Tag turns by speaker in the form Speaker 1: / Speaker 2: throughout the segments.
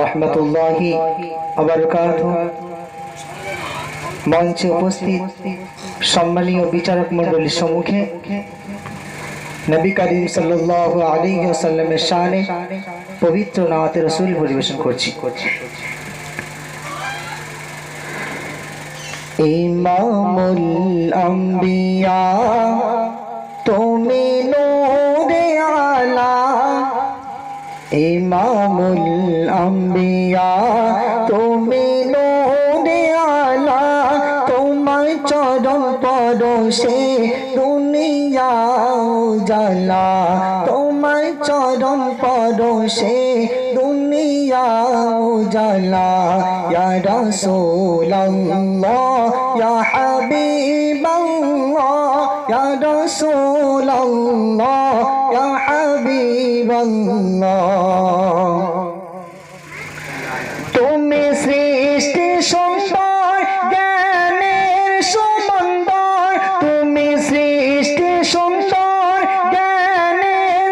Speaker 1: রহমতুল্লাহি আবরকাতুহ মঞ্চে উপস্থিত সম্মানীয় বিচারক মণ্ডলীর সম্মুখে নবী করিম সাল্লাল্লাহু আলাইহি ওয়াসাল্লামের শানে পবিত্র নাতে রসুল পরিবেশন করছি ইমামুল আম্বিয়া ইমামুল আম্বিয়া, তুমি নূরে আলা, তোমার চরণ পরশে দুনিয়া উজালা, তোমার চরণ পরশে দুনিয়া উজালা। ইয়া রাসূলুল্লাহ, ইয়া হাবিবাল্লাহ, ইয়া রাসূলুল্লাহ, ইয়া হাবিবাল্লাহ। সুন্দর জ্ঞানের সুমন্দর তুমি সৃষ্টি সম্পদ জ্ঞানের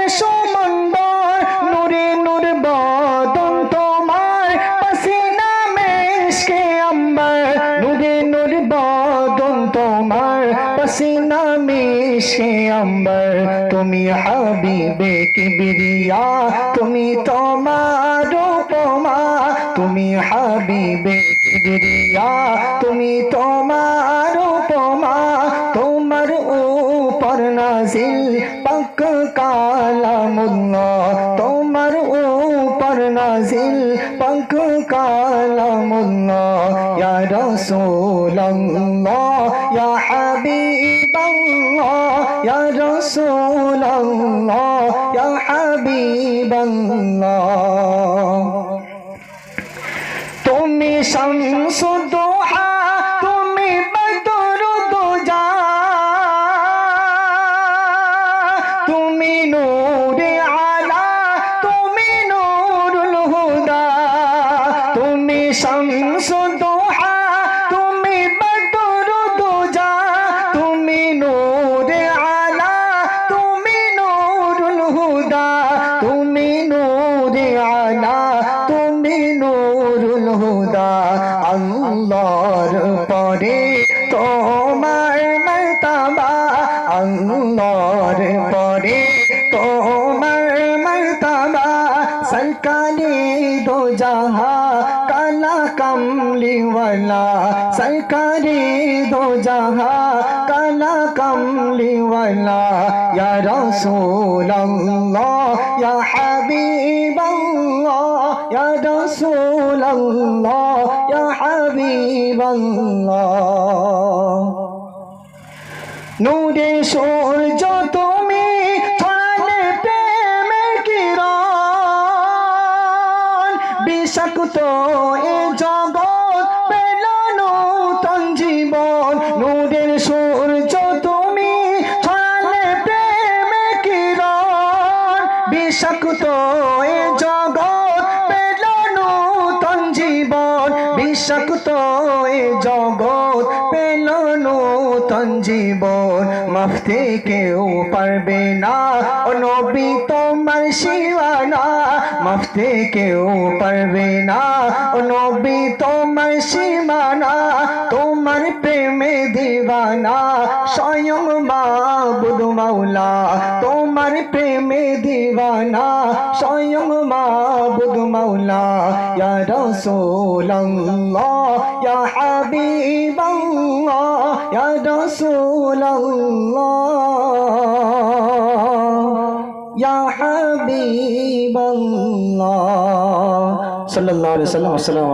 Speaker 1: পসিনা মেশকে আম্বার তুমি হাবিবে কিবরিয়া, তুমি তোমার উপমা। তুমি হাবিবে কিবরিয়া, তুমি তোমার উপমা। তোমার উপর নাজিল পাক কালামুল্লাহ। তোমার উপর নাজিল পাক কালামুল্লাহ। ইয়া রাসূলুল্লাহ হাবিবাল্লাহ ইয়া রাসূলুল্লাহ ইয়া হাবিবাল্লাহ তুমি শামসুদ্দোহা তুমি বদরুদ্দোজা তুমি নূরে আলা, তুমি নূরুল হুদা। তুমি শামসুদ্দোহা তুমি सरकारी दो जहाँ काला कमली वाला सरकारी दो जहाँ काला कमली वाला या रसूल अल्लाह या हबीब अल्लाह या रसूल अल्लाह या हबीब अल्लाह नूरे सूरज तो বিষাক্ত এ জগৎ পেল নূতন জীবন, নূরের সূর্য তুমি ছড়ালে প্রেমে কিরণ। বিষাক্ত, এ জগৎ পেল নূতন জীবন, বিষাক্ত, এ জগৎ জীবন মাফতে কেউ পারবে না ও নবী তোমার শিবানা মাফতে কেউ পারবে না ও নবী তোমার সীমানা তোমার প্রেমে দিবানা স্বয়ং মাবুদ মাওলা তোমার প্রেমে দিবানা স্বয়ং মাবুদ মাওলা ইয়া রাসূলুল্লাহ ইয়া হাবিবাল্লাহ يا رسول الله يا حبيب الله. صلى الله عليه وسلم